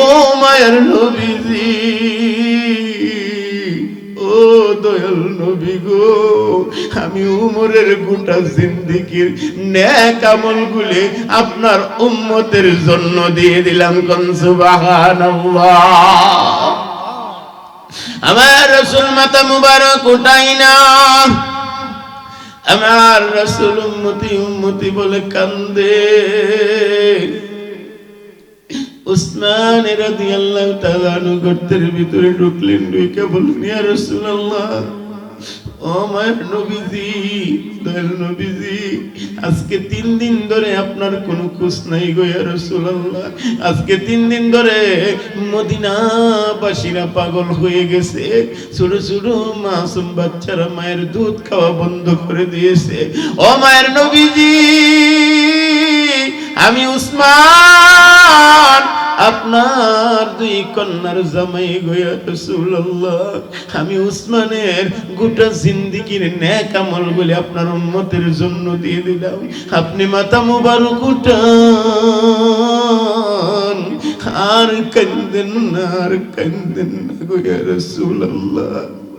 ও মায়ের নবীজি, ও দয়াল নবী গো, আমি উমরের গোটা জিন্দিগির ন্যাক আমল গুলি আপনার উম্মতের জন্য দিয়ে দিলাম কোন সুবহানাল্লাহ। আমার রসুল মাতা মুবারক উঠাই না। আমার রসুল উম্মতি উম্মতি বলে কান্দে। উসমান রাদিয়াল্লাহু তাআলা গর্তের ভিতরে ঢুকলেন, ঢুকে বললেন, ইয়া রাসূলুল্লাহ, ও মায়ের নবীজি, দয়াল নবীজি, আজকে তিন দিন ধরে আপনার কোনো খোঁজ নাই গো রাসূলুল্লাহ, আজকে তিন দিন ধরে মদিনাবাসীরা পাগল হয়ে গেছে, ছোট ছোট মাসুম বাচ্চারা মায়ের দুধ খাওয়া বন্ধ করে দিয়েছে, ও মায়ের নবীজি আমি উসমান, আপনার দুই কন্যার জামাই গয়া আমি উসমানের গোটা জিন্দিগির ন্যাক আমল বলে আপনার উন্মতের জন্য দিয়ে দিলাম। আপনি মাথা মুবারক উঠান। আর কান্দেন না, আর কান্দেন না গয়া রসুল্লাহ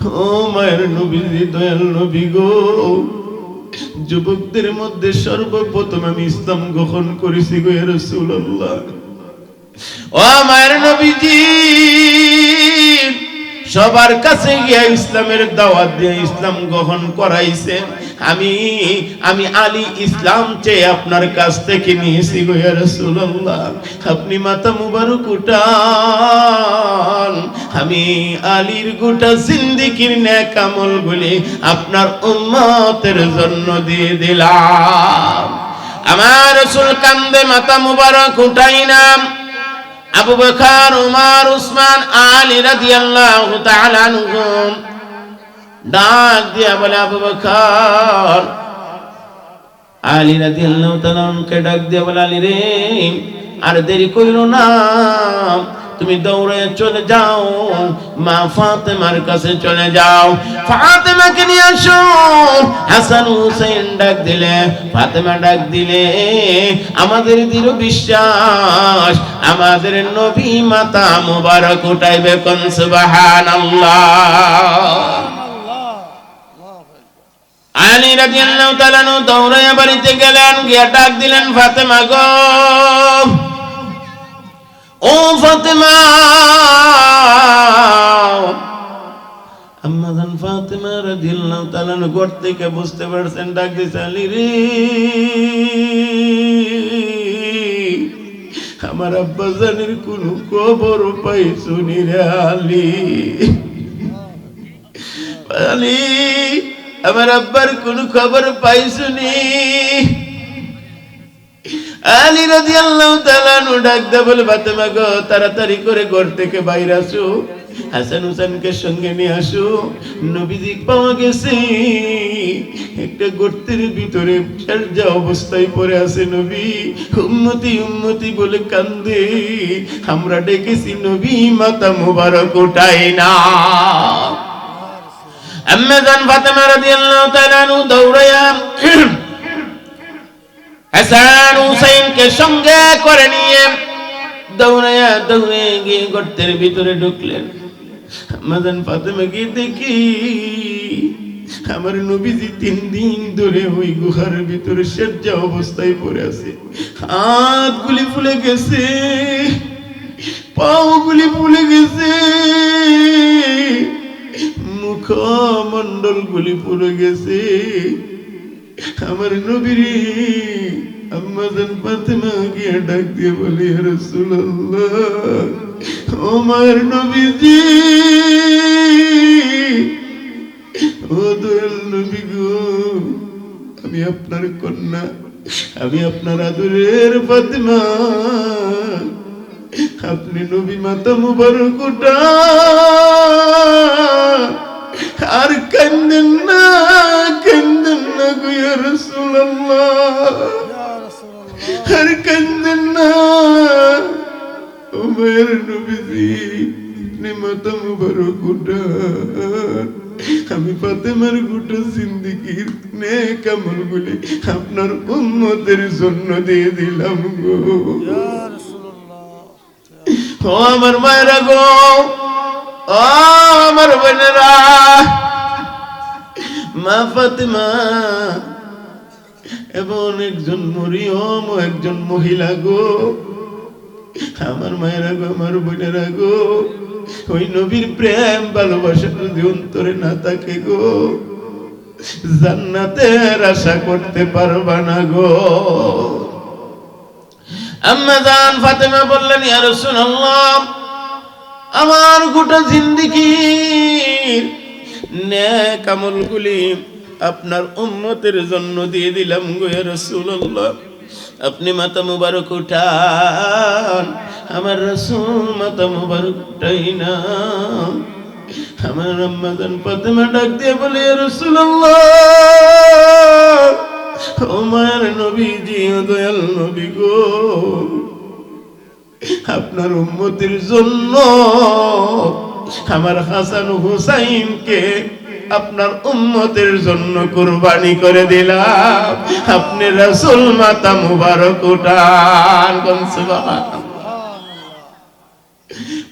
ও মায়ের নবীজি দয়াল নবী গো। যুবকদের মধ্যে সর্বপ্রথম আমি ইসলাম গ্রহণ করেছি গো রসুল্লাহ ও মায়ের নবীজি, সবার কাছে গিয়া ইসলামের দাওয়াত দিয়ে ইসলাম গ্রহণ করাইছে আমি আমি আলী ইসলাম চেয়ে আপনার কাছ থেকে নিয়েছি গো ইয়া আপনি মাথা মুবারক উঠান। আমি আলীর গোটা জিন্দিগির ন্যাক আমল গুলি আপনার উম্মতের জন্য দিয়ে দিলাম। আমার রাসূল কান্দে মাথা মুবারক উঠাইনাম আবু বকর, উমর, উসমান, আলী রাদিয়াল্লাহু তাআলা আনহুম। ডাক দিয়া বলে, আবু বকর। আলী রাদিয়াল্লাহু তাআলা আনহুকে ডাক দিয়া বলে, আলী রে, আর দেরি কইরো না। তুমি দৌড়ে চলে যাও। মা ফাতেমার কাছে চলে যাও। ফাতেমাকে নিয়ে আসো। হাসান হুসেন ডাক দিলে, ফাতেমা ডাক দিলে, আমাদের দৃঢ় বিশ্বাস, আমাদের নবী মাতা মুবারক উঠাইবে কোন সুবহানাল্লাহ? আলী রাদিয়াল্লাহু তাআলা নু দৌড়াইয়া বাড়িতে গেলেন, গিয়া ডাক দিলেন, ফাতেমা গো। ও ফাতেমা। আম্মা জান ফাতেমা রাদিয়াল্লাহু তাআলা নু ঘর থেকে বুঝতে পারছেন, ডাক দিছে, আলী রে। আমার আব্বা জানের কোনো খবর পাই শুনি রে আলী। আলী। আমার আব্বার কোন খবর পাইছুনি? আলী রাদিয়াল্লাহু তাআলা নু ডাক দে বলে, ফাতেমা গো, তাড়াতাড়ি করে ঘর থেকে বাইরে আসো, হাসান সঙ্গে নিয়ে নবীজি পাওয়া গেছে। একটা গর্তের ভিতরে যা অবস্থায় পড়ে আছে নবী, উম্মতি উম্মতি বলে কান্দে। আমরা ডেকেছি নবী, মাতা মুবারক উঠাই না। সঙ্গে করে নিয়ে দৌড়ে গিয়ে গর্তের ভিতরে ঢুকলেন। ফাতেমা গিয়ে দেখি আমার নবীজি তিন দিন ধরে ওই গুহার ভিতরে সেজ্জা অবস্থায় পড়ে আছে। হাত গুলি ফুলে গেছে পাও গুলি ফুলে মুখমন্ডল গুলি পড়ে গেছে। আমার নবীর আম্মাজান ফাতেমা ডাক দিয়ে বলি, "ইয়া রাসূলুল্লাহ, ও মায়ের নবীজি, ও দয়াল নবী গো, আমি আপনার কন্যা, আমি আপনার আদরের ফাতেমা। আপনি নবী মাতা মুবারক উঠা আর কান্দেন না কান্দেন না গুয়া রসুল্লাহ আর কান্দেন না উমের নবীজি আপনি মাতা মুবারক উঠা। আমি ফাতেমার গোটা জিন্দিগির নেক আমলগুলি আপনার উন্মতের জন্য দিয়ে দিলাম গো। ও আমার মায়েরা গো ও আমার বোনেরা, মা ফাতেমা এবং একজন মরিয়ম ও একজন মহিলা গো। আমার মায়েরা গো, আমার বোনেরা গো, ওই নবীর প্রেম, ভালোবাসা যদি অন্তরে না থাকে গো, জান্নাতের আশা করতে পারবা না গো। আম্মা জান ফাতেমা বললেন, ইয়া রাসূলুল্লাহ আমার গোটা জিন্দেগির নেক আমলগুলি আপনার উম্মতের জন্য দিয়ে দিলাম গো ইয়া রাসূলুল্লাহ। আপনি মাথা মুবারক উঠান। আমার রাসূল মাথা মুবারক উঠাই না। আমার জান ফাতেমা ডাক দিয়ে বলে রাসূলুল্লাহ আমার নবীজি দয়াল নবী গো। আপনার উন্মতির জন্য আমার হাসান হুসাইনকে আপনার উম্মতের জন্য কুরবানি করে দিলাম। আপনি রাসূল মাতা মুবারক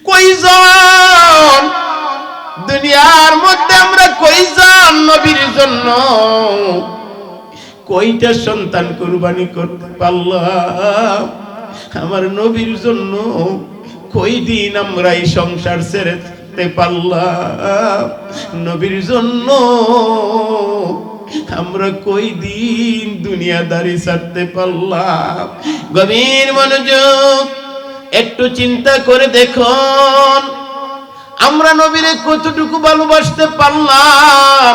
কইজন দুনিয়ার মধ্যে আমরা কইজন নবীর জন্য কয়টা সন্তান কুরবানি করতে পারলাম? আমার নবীর জন্য কই দিন আমরা এই সংসার ছেড়ে পারলাম? নবীর জন্য আমরা কই দিন দুনিয়াদারি ছাড়তে পারলাম? গভীর মনোযোগ, একটু চিন্তা করে দেখুন। আমরা নবীরে কতটুকু ভালোবাসতে পারলাম?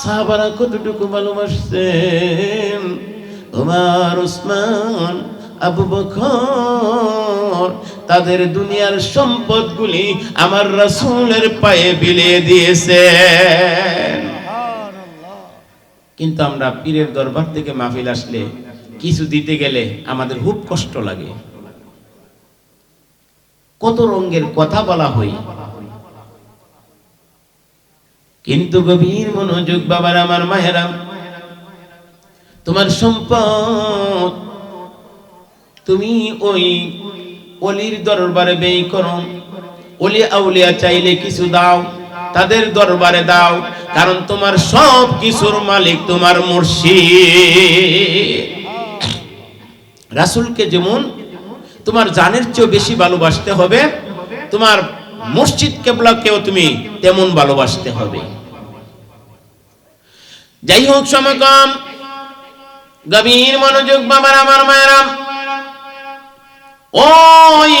সাহাবারা কতটুকু ভালোবাসতেন? ওমর, ওসমান আবু বকর তাদের দুনিয়ার সম্পদগুলি আমার রাসূলের পায়ে বিলিয়ে দিয়েছে। কিন্তু আমরা পীরের দরবার থেকে মাহফিল আসলে কিছু দিতে গেলে আমাদের খুব কষ্ট লাগে। কত রঙের কথা বলা হয়। কিন্তু গভীর মনোযোগ বাবার, আমার মায়েরা, তোমার সম্পদ তুমি ওই অলির দরবারে ব্যয় করো। অলি আউলিয়া চাইলে কিছু দাও, তাদের দরবারে দাও, কারণ তোমার সব কিছুর মালিক তোমার মুর্শিদ। রাসূলকে যেমন তোমার জানের চেয়েও বেশি ভালোবাসতে হবে, তোমার মসজিদ কেবলাকেও তুমি তেমন ভালোবাসতে হবে। যাই হোক সমকম, গভীর মনোযোগ বাবার, আমার মায়েরাম ওই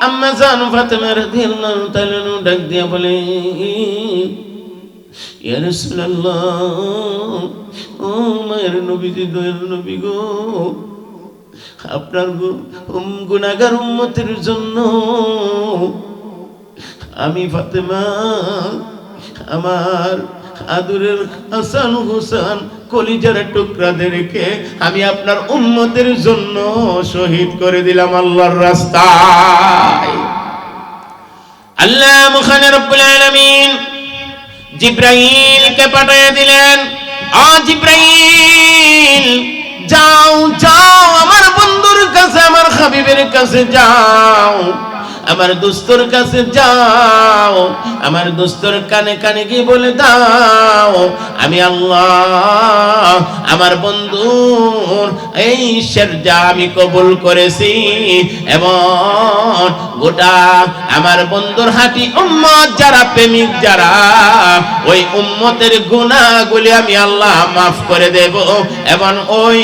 আম্মা জান ফাতেমা রাদিয়াল্লাহু তাআলা ডাক দিয়া বলে, ইয়া রাসূলুল্লাহ, ও মায়ের নবীজি, দয়াল নবী গো, আপনার গু- উম- গুনাহগার উম্মতের জন্য আমি ফাতেমা, আমার আদুরের হাসান হুসান কলিজার টুকরাদেরকে আমি আপনার উম্মতের জন্য শহীদ করে দিলাম আল্লাহর রাস্তায়। আল্লাহ মুখানে রব্বুল আলামিন জিব্রাইলকে পাঠিয়ে দিলেন, আ জিব্রাইল, যাও যাও, আমার বন্ধুর কাছে, আমার হাবিবের কাছে যাও। আমার দোস্তর কাছে যাও, আমার দোস্তর কানে কানে গিয়ে বলে দাও, আমি আল্লাহ, আমার বন্ধুর এই শেরজা আমি কবুল করেছি এবং গোটা আমার বন্ধুর হাঁটি উম্মত যারা প্রেমিক যারা, ওই উম্মতের গুনাহগুলি আমি আল্লাহ মাফ করে দেব এবং ওই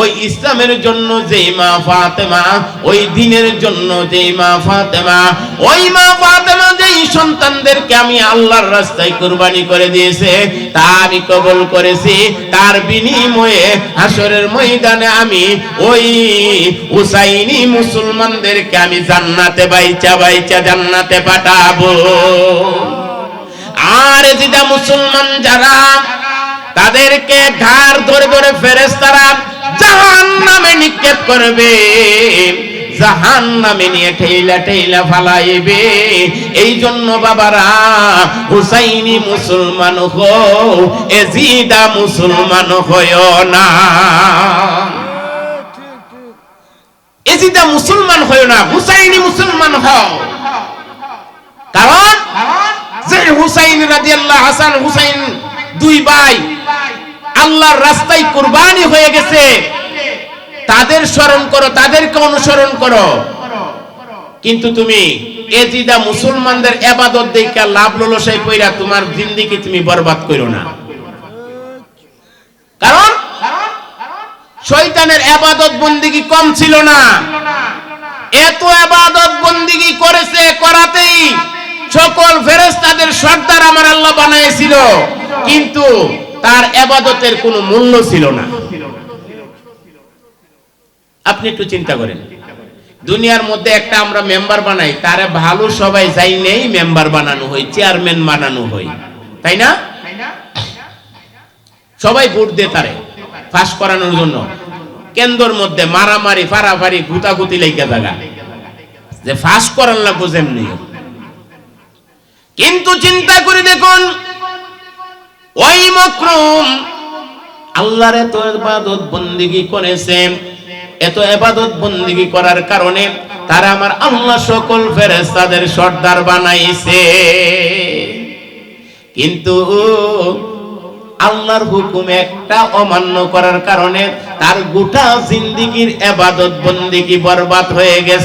ওই ইসলামের জন্য যেই মা ফাতেমা, ওই দিনের জন্য যেই মা ফাতেমা ওই মা ফাতেমা যেই সন্তানদেরকে আমি আল্লাহর রাস্তায় কুরবানি করে দিয়েছে, তা আমি কবল করেছি। তার বিনিময়ে হাসরের ময়দানে আমি ওই হুসাইনি মুসলমানদেরকে আমি জান্নাতে বাইচা বাইচা জান্নাতে পাঠাবো। আর যেটা মুসলমান যারা, তাদেরকে ঘাড় ধরে ধরে ফেরেস্তারা জাহান নামে নিক্ষেপ করবে। জাহান নামে নিয়ে ঠেইলা ঠেইলা ফালাইবে। এই জন্য বাবারা, হুসাইনি মুসলমান হও, এজিদা মুসলমান হইও না। এজিদা মুসলমান না, হুসাইনি মুসলমান হও। কারণ, যে হুসাইন রাদিয়াল্লাহু হাসান হুসাইন দুই ভাই, আল্লাহর রাস্তায় কুরবানি হয়ে গেছে। তাদের স্মরণ করো, তাদেরকে অনুসরণ করো। কিন্তু তুমি এজিদা মুসলমানদের এবাদত দেখা লাভ ললসাই কইরা তোমার জিন্দিগি তুমি বরবাদ করো না। কারণ শয়তানের এবাদত বন্দিগি কম ছিল না। এত এবাদত বন্দিগি করেছে, করাতেই সকল ফেরেশতাদের সর্দার আমার আল্লাহ বানাইছিল, কিন্তু তার এবাদতের কোনো মূল্য ছিল না। আপনি একটু চিন্তা করেন। দুনিয়ার মধ্যে একটা আমরা মেম্বার বানাই, তারে ভালো সবাই যাই নেই মেম্বার বানানো হয় চেয়ারম্যান বানানো হয়। তাই না? সবাই ভোট দিয়ে তারে, ফাঁস করানোর জন্য। কেন্দ্রর মধ্যে মারামারি ফারাফারি গুতাগুতি লেগে থাকা। যে ফাঁস করার লাগবো যেমনি। কিন্তু চিন্তা করে দেখুন, ওই মকরুম আল্লাহর এত ইবাদত বন্দিগি করেছে এত এবাদত বন্দিগি করার কারণে তারা আমার আল্লাহ সকল ফেরেস্তাদের সর্দার বানাইছে। কিন্তু আল্লাহর হুকুম একটা অমান্য করার কারণে তার গোটা জিন্দিগির এবাদত বন্দিগি বরবাদ হয়ে গেছে।